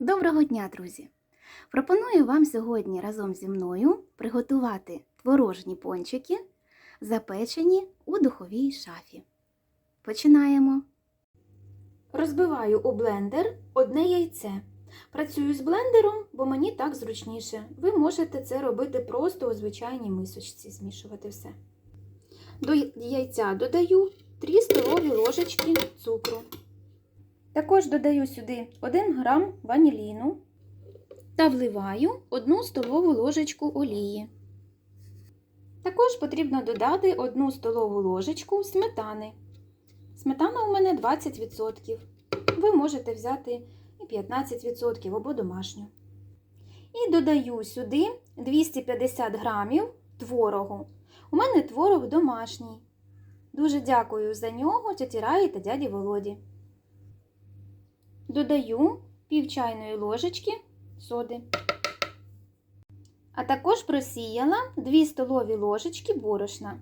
Доброго дня, друзі! Пропоную вам сьогодні разом зі мною приготувати творожні пончики, запечені у духовій шафі. Починаємо. Розбиваю у блендер одне яйце. Працюю з блендером, бо мені так зручніше. Ви можете це робити просто у звичайній мисочці, змішувати все. До яйця додаю 3 столові ложечки цукру. Також додаю сюди 1 грам ваніліну та вливаю 1 столову ложечку олії. Також потрібно додати 1 столову ложечку сметани. Сметана у мене 20%. Ви можете взяти і 15% або домашню. І додаю сюди 250 грамів творогу. У мене творог домашній. Дуже дякую за нього Раї та дяді Володі. Додаю пів чайної ложечки соди. А також просіяла 2 столові ложечки борошна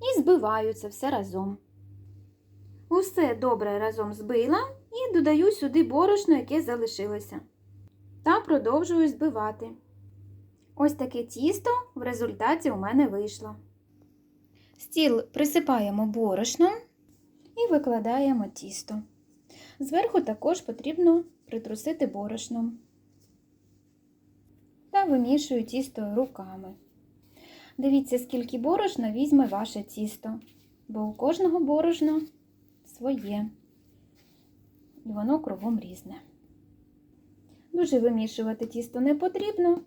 і збиваю це все разом. Усе добре разом збила і додаю сюди борошно, яке залишилося. Та продовжую збивати. Ось таке тісто в результаті у мене вийшло. Стіл присипаємо борошном і викладаємо тісто. Зверху також потрібно притрусити борошном та вимішую тісто руками. Дивіться, скільки борошна візьме ваше тісто, бо у кожного борошна своє, і воно кругом різне. Дуже вимішувати тісто не потрібно,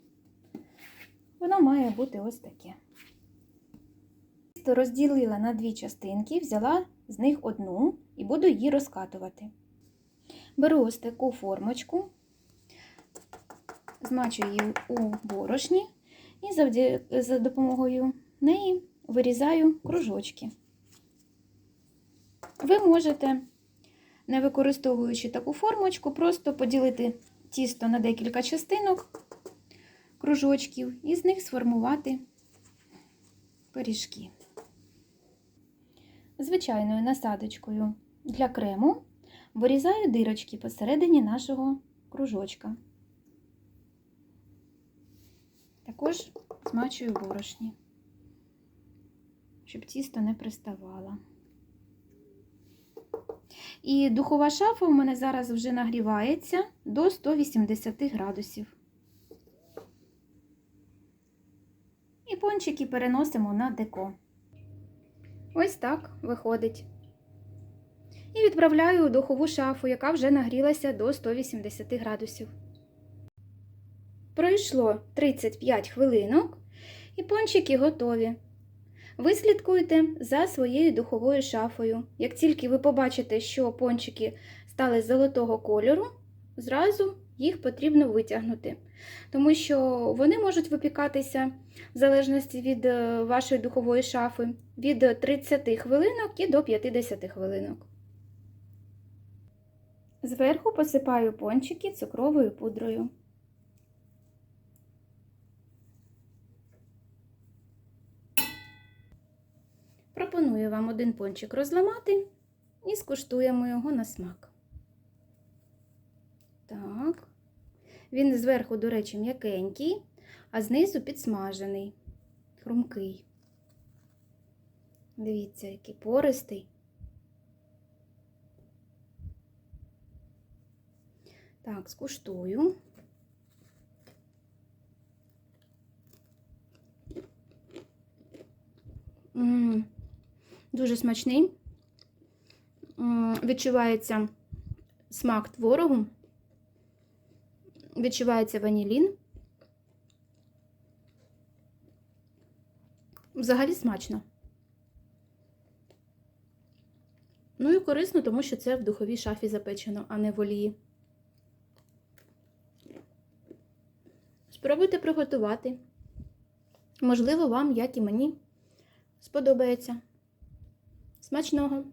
воно має бути ось таке. Тісто розділила на дві частинки, взяла з них одну і буду її розкатувати. Беру ось таку формочку, змачую її у борошні і за допомогою неї вирізаю кружочки. Ви можете, не використовуючи таку формочку, просто поділити тісто на декілька частинок кружочків і з них сформувати пиріжки. Звичайною насадочкою для крему вирізаю дирочки посередині нашого кружочка. Також змачую борошні, щоб тісто не приставало. І духова шафа у мене зараз вже нагрівається до 180 градусів. І пончики переносимо на деко. Ось так виходить. І відправляю у духову шафу, яка вже нагрілася до 180 градусів. Пройшло 35 хвилинок, і пончики готові. Ви слідкуйте за своєю духовою шафою. Як тільки ви побачите, що пончики стали золотого кольору, зразу їх потрібно витягнути, тому що вони можуть випікатися в залежності від вашої духової шафи від 30 хвилинок і до 50 хвилинок. Зверху посипаю пончики цукровою пудрою. Пропоную вам один пончик розламати і скуштуємо його на смак. Так, він зверху, до речі, м'якенький, а знизу підсмажений, хрумкий. Дивіться, який пористий. Так, скуштую. М -м, дуже смачний. М -м, відчувається смак творогу, відчувається ванілін. Взагалі смачно. Ну і корисно, тому що це в духовій шафі запечено, а не в олії. Спробуйте приготувати. Можливо, вам, як і мені, сподобається. Смачного!